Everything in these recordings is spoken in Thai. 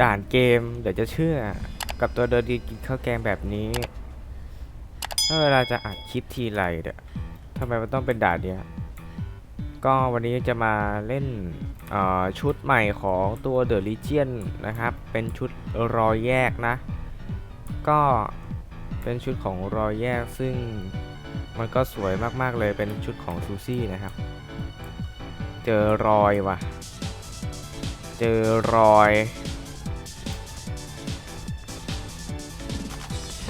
ด่านเกมเดี๋ยวจะเชื่อ กับตัวเดินดีกินข้าวแกงแบบนี้ ถ้าเวลาจะอัดคลิปทีไรเนี่ยทำไมมันต้องเป็นด่านเนี้ยก็วันนี้จะมาเล่นชุดใหม่ของตัว The Legion นะครับ เป็นชุดรอยแยกนะ ก็เป็นชุดของรอยแยกซึ่งมันก็สวยมากๆเลยเป็นชุดของซูซี่นะครับ เจอรอยว่ะ เจอรอย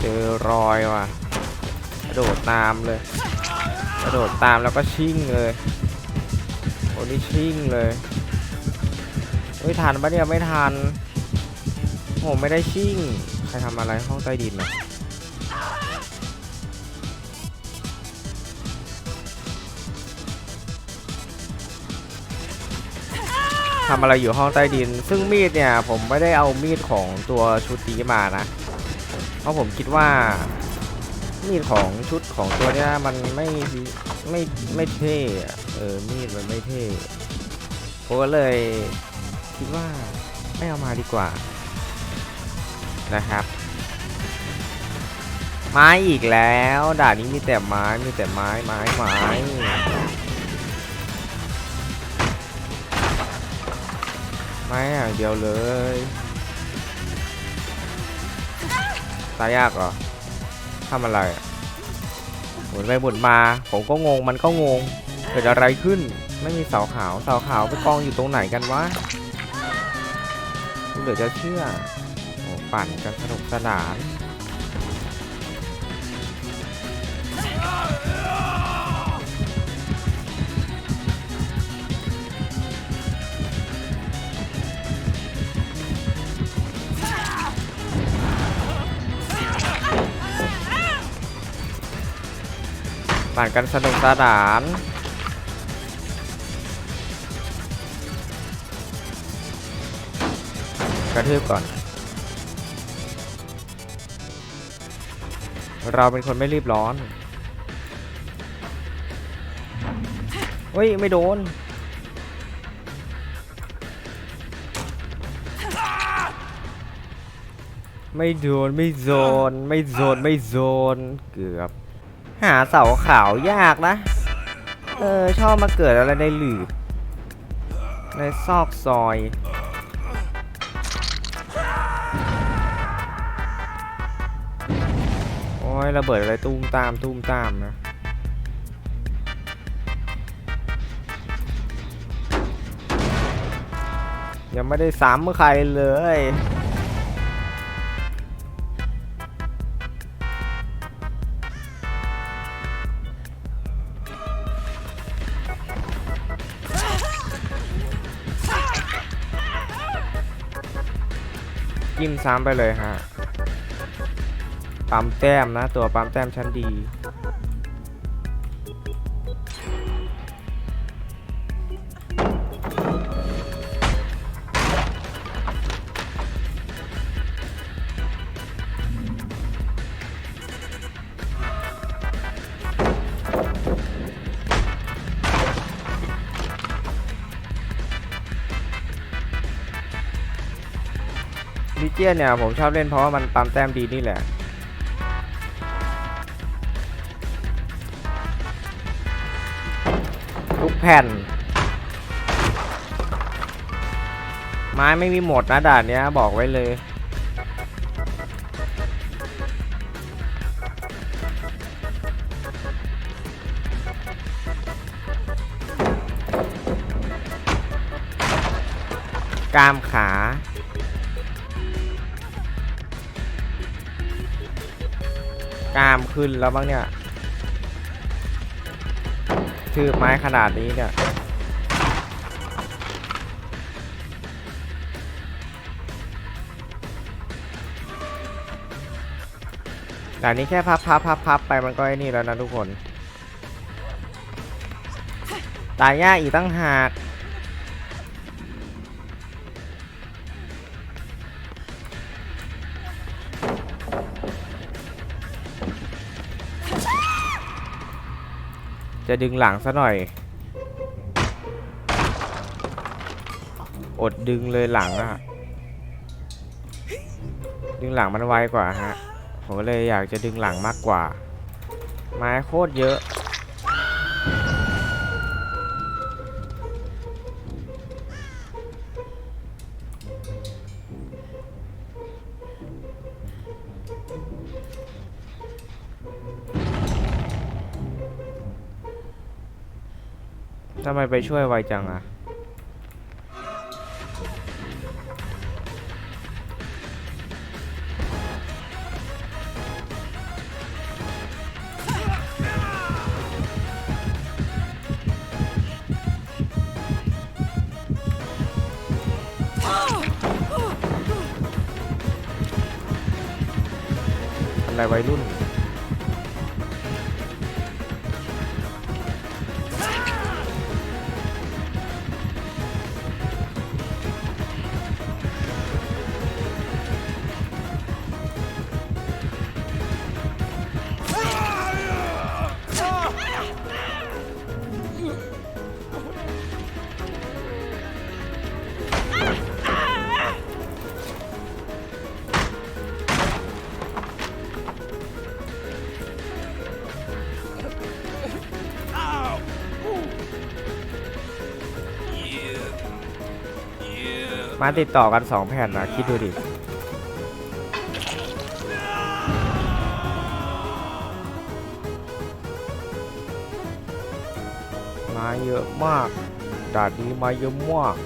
เจอรอยว่ะกระโดดตามเลยกระโดดตามแล้วก็ชิ่งเลยโอ้นี่ชิ่งเลยไม่ทันปะเนี่ยไม่ทันผมไม่ได้ชิ่ง ใครทำอะไรห้องใต้ดินนะทำอะไรอยู่ห้องใต้ดิน ซึ่งมีดเนี่ย ผมไม่ได้เอามีดของตัวชุดนี้มานะ เพราะผมคิดว่ามีดของชุดของตัวเนี้ยมันไม่ไม่ไม่เท่เออมีดมันไม่เท่ผมก็เลยคิดว่าไม่เอามาดีกว่านะครับ ไม้อีกแล้วด่านนี้มีแต่ไม้มีแต่ไม้ไม้ไม้ไม้อย่างเดียวเลย ตายยากเหรอทำอะไรหมุนไปหมุนมา ผมก็งงมันก็งง เกิดอะไรขึ้น ไม่มีเสาขาวเสาขาวไปกองอยู่ตรงไหนกันวะเหลือจะเชื่อโอ้ปั่นกันสนุกสนาน ปั่นกันสนุกสนานกระทืบก่อน เราเป็นคนไม่รีบร้อนเฮ้ย ไม่โดน ไม่โดน ไม่โดน ไม่โดน ไม่โดน เกือบ หาเสาขาวยากนะ เออ ชอบมาเกิดอะไรในหลืบ ในซอกซอย โอ้ยระเบิดอะไรตุ้มตามตุ้มตามนะยังไม่ได้ซ้ำใครเลย มซ้ำไปเลยฮะปั๊มแต้มนะ ตัวปั๊มแต้มชั้นดี เจียนเนี่ยผมชอบเล่นเพราะว่ามันปั๊มแต้มดีนี่แหละ ทุกแผ่น ไม้ไม่มีหมดนะด่านเนี้ยบอกไว้เลยกล้ามขา กล้ามขึ้นแล้วบ้างเนี่ยทืบไม้ขนาดนี้เนี่ยด่านนี้แค่พับพับพับพับไปมันก็ไอ้นี่แล้วนะทุกคน ตายยากอีกตั้งหาก จะดึงหลังซะหน่อย อดดึงเลยหลังอะดึงหลังมันไวกว่าฮะ ผมก็เลยอยากจะดึงหลังมากกว่า ไม้โคตรเยอะ ไมไปช่วยไวจังอะอะไรวัยรุ่น มาติดต่อกันสองแผ่นนะคิดดูดิมาเยอะมากดาดนี้มาเยอะมาก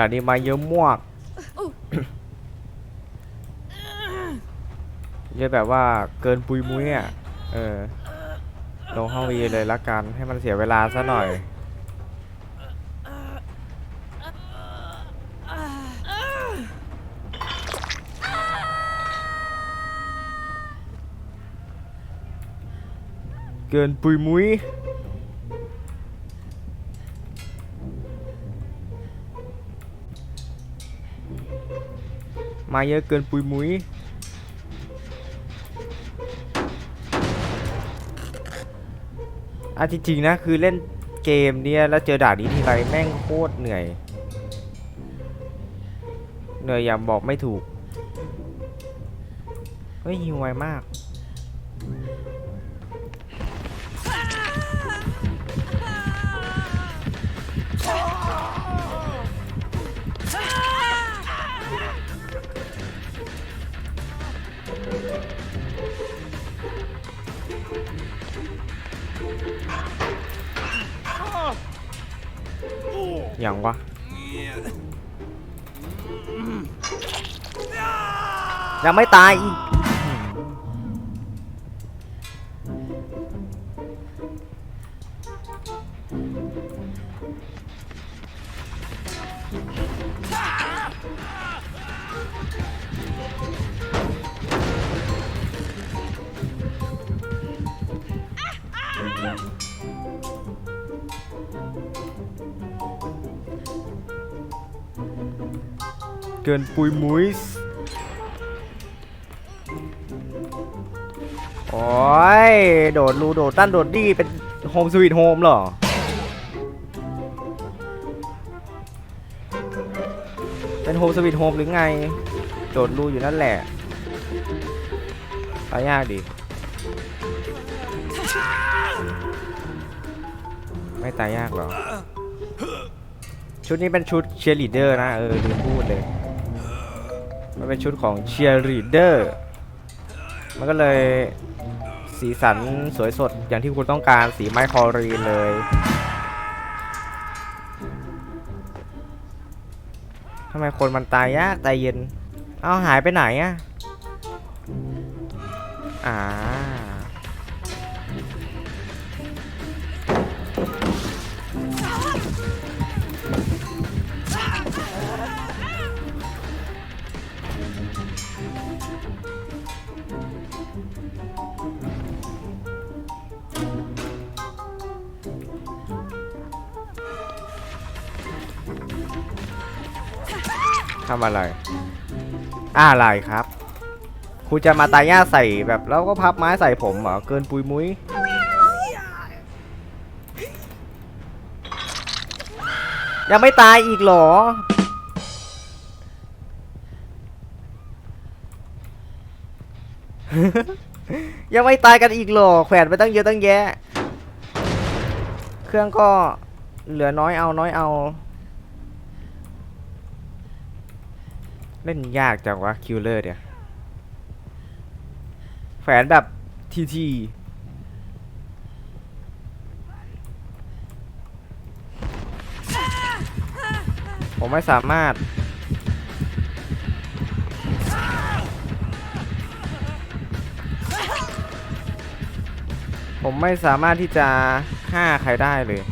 ดาดนี้มาเยอะมากเยอะแบบว่าเกินปุยมุ้ยอะเออ ลงห้องวีเลยละกัน ให้มันเสียเวลาซะหน่อย เกินปุยมุ้ย มาเยอะเกินปุยมุ้ยอาจริงๆนะคือเล่นเกมเนี่ยแล้วเจอด่านนี้ทีไรแม่งโคตรเหนื่อย เหนื่อยอย่างบอกไม่ถูก เฮ้ยหิวไวมาก ยังไม่ตายอีกเกินปุยมุย ยโดดรูโดดตั้นโดดดีเป็นโฮมสวีทโฮมเหรอ เป็นโฮมสวีทโฮมหรือไง โดดรูอยู่นั่นแหละตายยากดิ ไม่ตายยากหรอ ชุดนี้เป็นชุดเชียร์ลีดเดอร์นะ เออลืมพูดเลย มันเป็นชุดของเชียร์ลีดเดอร์ มันก็เลย สีสันสวยสดอย่างที่คุณต้องการสีไม้คอรีนเลย ทำไมคนมันตายยากตายเย็น เอาหายไปไหนอะอ่า ทำอะไร อะไรครับ คุณจะมาตายย่าใส่แบบแล้วก็พับไม้ใส่ผมเหรอ เกินปุยมุ้ย ยังไม่ตายอีกหรอ ยังไม่ตายกันอีกหรอ แขวนไปตั้งเยอะตั้งแยะ เครื่องก็เหลือน้อยเอาน้อยเอา เล่นยากจังวะคิวเลอร์เนี่ยแขวนแบบทีทีผมไม่สามารถ ผมไม่สามารถที่จะฆ่าใครได้เลย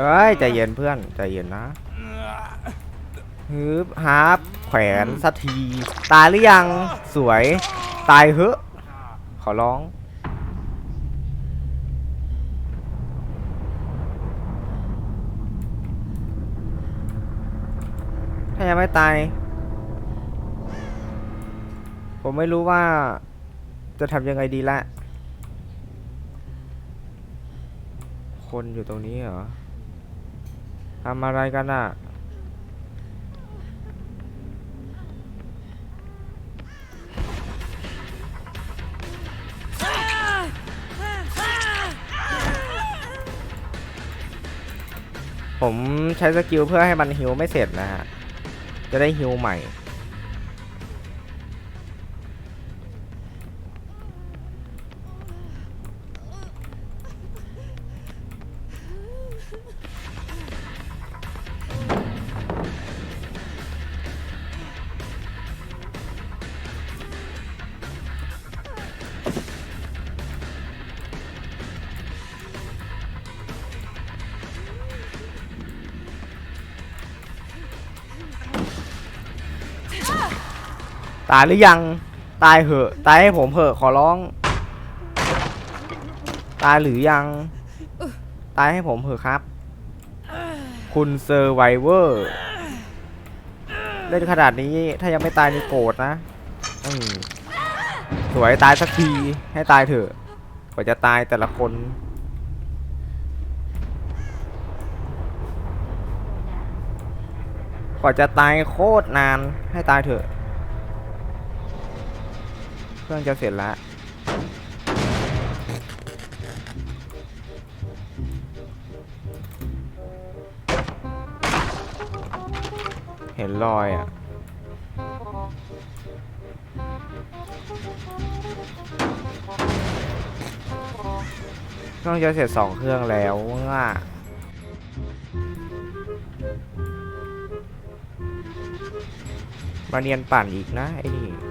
เอ้ยใจเย็นเพื่อนใจเย็นนะฮึบฮาร์ปแขวนสักที ตายหรือยังสวย ตายเหอะขอร้อง ถ้ายังไม่ตาย ผมไม่รู้ว่า จะทำยังไงดีละ คนอยู่ตรงนี้เหรอ ทำอะไรกันอะ ผมใช้สกิลเพื่อให้มันฮิวไม่เสร็จนะฮะ จะได้ฮิวใหม่ ตายหรือยัง ตายเหอะ ตายให้ผมเหอะ ขอร้อง ตายหรือยัง ตายให้ผมเหอะครับ คุณเซอร์ไวเวอร์เล่นขนาดนี้ถ้ายังไม่ตายนี่โกรธนะสวยตายสักทีให้ตายเถอะกว่าจะตายแต่ละคน กว่าจะตายโคตรนานให้ตายเถอะ เครื่องจะเสร็จล้วเห็นรอยอะเครื่องจะเสร็จสองเครื่องแล้วว่ามาเนียนปั่นอีกนะไอ้นี่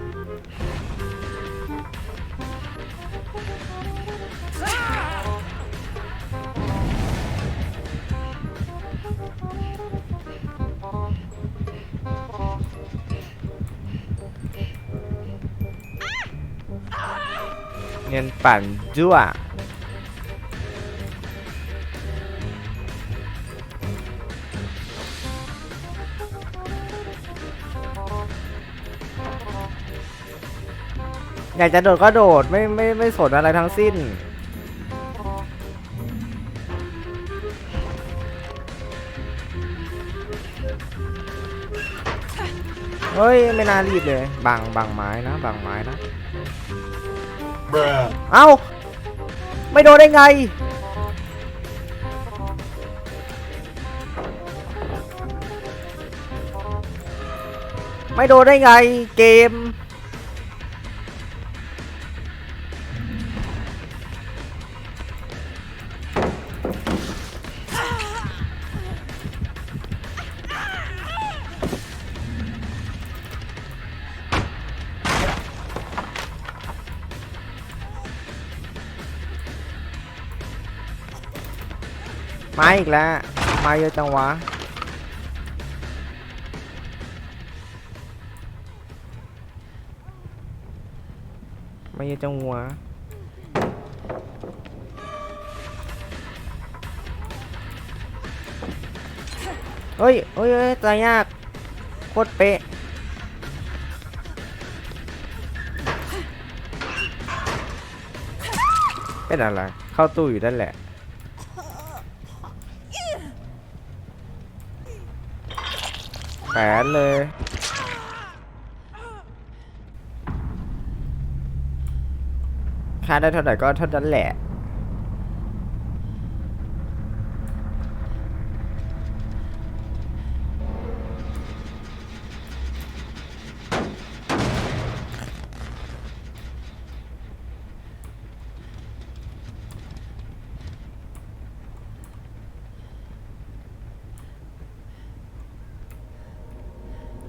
เนียนปั่นจั่วอยากจะโดดก็โดดไม่ไม่ไม่สนอะไรทั้งสิ้น เฮ้ย ไม่น่ารีบเลยบังบังไม้นะบังไม้นะ เอ้า ไม่โดนได้ไง ไม่โดนได้ไงเกม มาอีกแล้ว มาเยอะจังวะ มาเยอะจังวะเฮ้ยเฮ้ยตายยาก โคตรเป๊ะเป็นอะไร เข้าตู้อยู่นั่นแหละ นเลย ค่าได้เท่าไหร่ก็เท่านั้นแหละ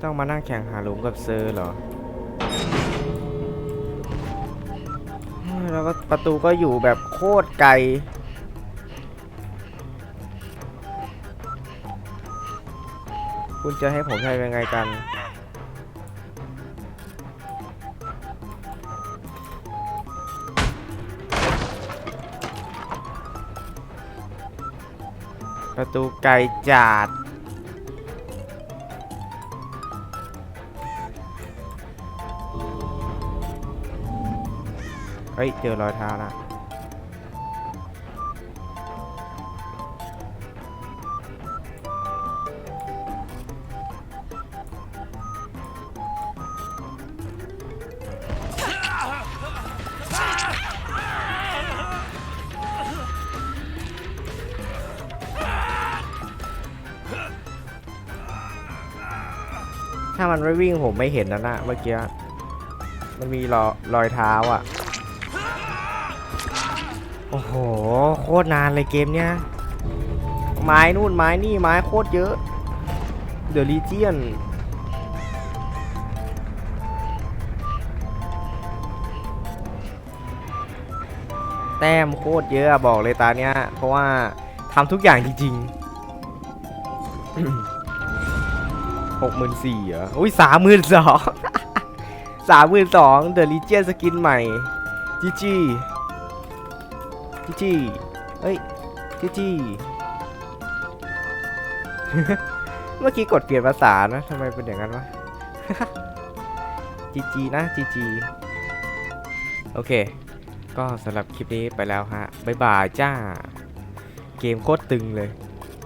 ต้องมานั่งแข่งหาหลุมกับเซอร์เหรอแล้วก็ประตูก็อยู่แบบโคตรไกล คุณจะให้ผมทำยังไงกัน ประตูไกลจัด เฮ้ย เจอรอยเท้าละถ้ามันไม่วิ่งผมไม่เห็นนะนะเมื่อกี้ มันมีรอยรอยเท้าอะ โอ้โห โคตรนานเลยเกมเนี้ย ไม้นู่นไม้นี่ไม้โคตรเยอะ เดอะลีเจียนแต้มโคตรเยอะบอกเลยตาเนี้ย เพราะว่าทำทุกอย่างจริงๆหกหมื่นสี่เหรออุ้ยสามหมื่นสองสามหมื่นสองเดอะลีเจียนสกินใหม่จีจี จีจีเอ้ยจีจีเมื่อกี้กดเปลี่ยนภาษานะทำไมเป็นอย่างนั้นวะจีจีนะจีจีโอเค ก็สำหรับคลิปนี้ไปแล้วฮะบายบายจ้า เกมโคตรตึงเลย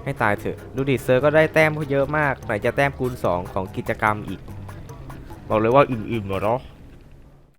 ให้ตายเถอะ ดูดิเซอร์ก็ได้แต้มเยอะมาก ไหนจะแต้มคูณ 2 ของกิจกรรมอีก บอกเลยว่าอิ่มๆเหรอเนาะ